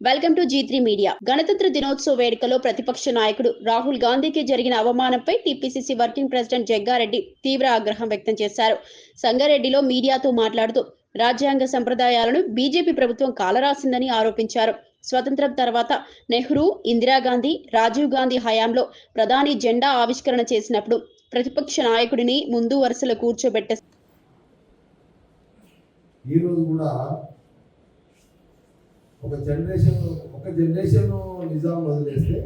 Welcome to G three media. గణతంత్ర దినోత్సవ వేడుకలో ప్రతిపక్ష నాయకుడు రాహుల్ గాంధీకి జరిగిన అవమానంపై టీపీసీసీ వర్కింగ్ ప్రెసిడెంట్ జగ్గారెడ్డి తీవ్ర ఆగ్రహం వ్యక్తం చేశారు. సంగారెడ్డిలో మీడియాతో మాట్లాడుతూ రాజ్యాంగ సంప్రదాయాలను బీజేపీ ప్రభుత్వం కాలరాసిందని ఆరోపించారు. స్వతంత్రం తర్వాత నెహ్రూ ఇందిరాగాంధీ రాజీవ్ గాంధీ హయాంలో ప్రధాని జెండా ఆవిష్కరణ చేసినప్పుడు ప్రతిపక్ష నాయకుడిని ముందు వరుసలో కూర్చోబెట్టే ఈరోజు కూడా ఒక జనరేషన్ ఒక జనరేషన్ నిజాం వదిలేస్తే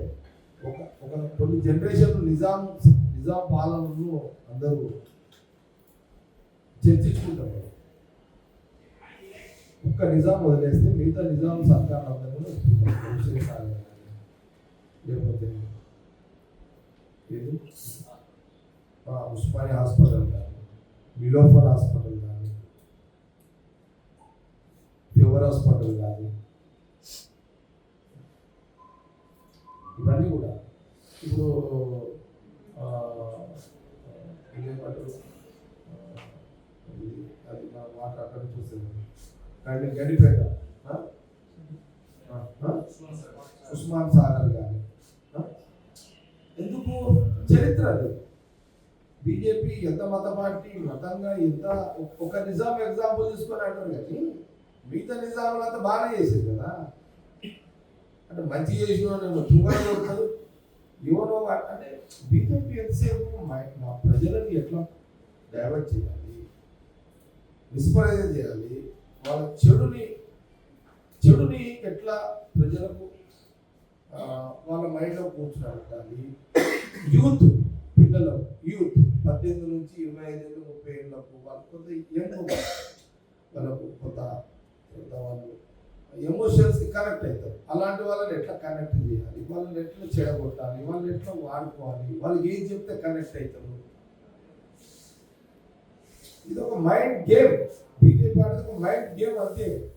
ఒక ఒక కొన్ని జనరేషన్ నిజాం నిజాం పాలనను అందరూ చర్చించుకుంటారు. ఒక్క నిజాం వదిలేస్తే మిగతా నిజాం సర్కార్ అందరూ లేకపోతే ఏది? ఉస్మానియా హాస్పిటల్ కానీ మిలోఫర్ హాస్పిటల్ కానీ ఫీవర్ హాస్పిటల్ కానీ ఇవన్నీ కూడా. ఇప్పుడు అది మా మాట అక్కడ చూస్తుంది గడిపేట ఉస్మాన్ సాగర్ కానీ ఎందుకు? చరిత్ర అది. బీజేపీ ఎంత మత పార్టీ మతంగా ఎంత ఒక నిజాం ఎగ్జాంపుల్ తీసుకొని అంటారు కానీ మిగతా నిజాములు అంతా బాగానే చేసేది కదా. అంటే మంచి చేసిన తుంగలు కొడతారు ఎవరో అంటే బీజేపీ ఎంతసేపు మా ప్రజలని ఎట్లా డైవర్ట్ చేయాలి? విస్మరణ చేయాలి? వాళ్ళ చెడుని చెడుని ఎట్లా ప్రజలకు వాళ్ళ మైండ్లో కూర్చోబెట్టాలి? యూత్ పిల్లలు యూత్. పద్దెనిమిది నుంచి ఇరవై ఐదు ఏళ్ళు ముప్పై ఏళ్ళకు వాళ్ళు కొంత యంగ్ వాళ్ళకు కొత్త కొంత వాళ్ళు ఎమోషన్స్కి కనెక్ట్ అవుతారు. అలాంటి వాళ్ళని ఎట్లా కనెక్ట్ చేయాలి? వాళ్ళని ఎట్లా చెడగొట్టాలి? వాళ్ళని ఎట్లా వాడుకోవాలి? వాళ్ళకి ఏం చెప్తే కనెక్ట్ అవుతారు? ఇది ఒక మైండ్ గేమ్. బీజేపీ అనేది ఒక మైండ్ గేమ్ అంతే.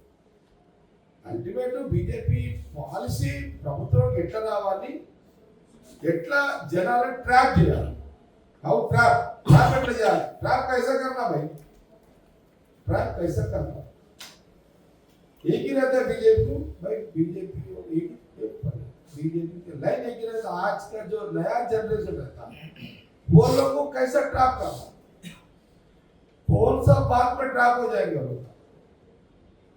అల్టిమేట్ బీజేపీ పాలసీ ప్రభుత్వం ఎట్లా రావాలి? ఎట్లా జనాలను ట్రాప్ చేయాలి? How trap? ట్రాప్ ఎట్లా చేయాలి? ట్రాప్ కైసా కన్నా భయ్. ట్రాప్ కైసా కన్నా. एक ही रहता है बीजेपी भाई, बीजेपी और एक बीजेपी के लाइन एक ही रहता आज का जो नया जनरेशन रहता है, वो लोग को कैसा ट्रैप करना कौन सा बात में ट्रैप हो जाएँगे लोग?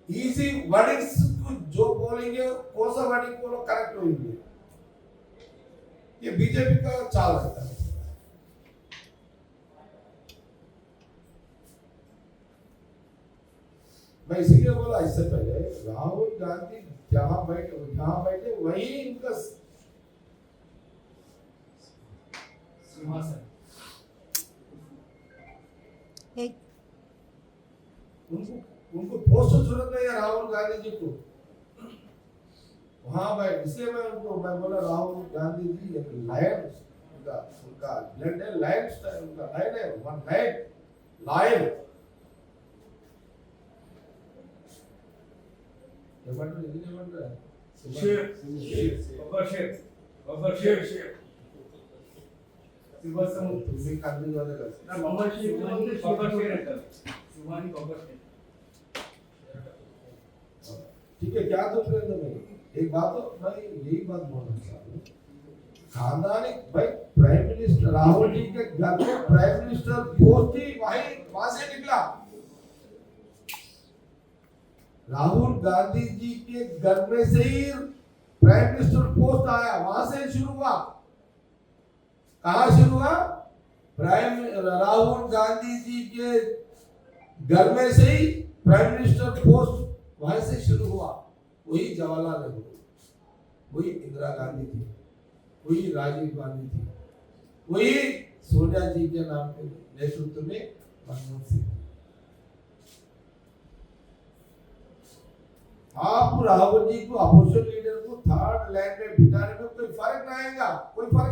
इजी वर्डिंग्स जो बोलेंगे, कौन सा वर्डिंग वो लोग करेक्ट होंगे ये बीजेपी का चाल रहता है। मैं इसीलिए बोला इससे पहले राहुल गांधी जहाँ बैठे जहाँ बैठे वही इनका सिंहासन। उनको उनको पोस्ट ज़रूरत नहीं है राहुल गांधी जी को। वहाँ बैठ इसलिए मैं उनको मैं बोला राहुल गांधी जी एक लायन उनका उनका ब्लड है लायन स्टाइल उनका लायन है वन लायन लायन शेर बाबा शेर बाबा शेर शेर तुम्ही खांदी वाले का बाबा शेर बाबा शेर येतात सिंहानी बाबा शेर ठीक है क्या तो फिर भाई एक बात तो भाई यही बात बोलना चाहता हूँ। खानदानी भाई प्राइम मिनिस्टर राहुल जी के घर में प्राइम मिनिस्टर पोस्ट ही वही वहाँ से निकला। राहुल गांधी जी के घर में से ही प्राइम मिनिस्टर पोस्ट आया, वहाँ से शुरू हुआ। कहा शुरू हुआ? प्राइम राहुल गांधी जी के घर में से ही प्राइम मिनिस्टर पोस्ट वहाँ से शुरू हुआ। वही जवाहरलाल नेहरू, वही इंदिरा गांधी थी वही राजीव गांधी थी वही सोनिया जी के नाम पे नेतृत्व में मनमोहन सिंह। आप राहुल जी को, अपोजिशन लीडर को थर्ड लैंड में बिठाने में कोई फ़र्क नहीं आएगा। कोई फ़र्क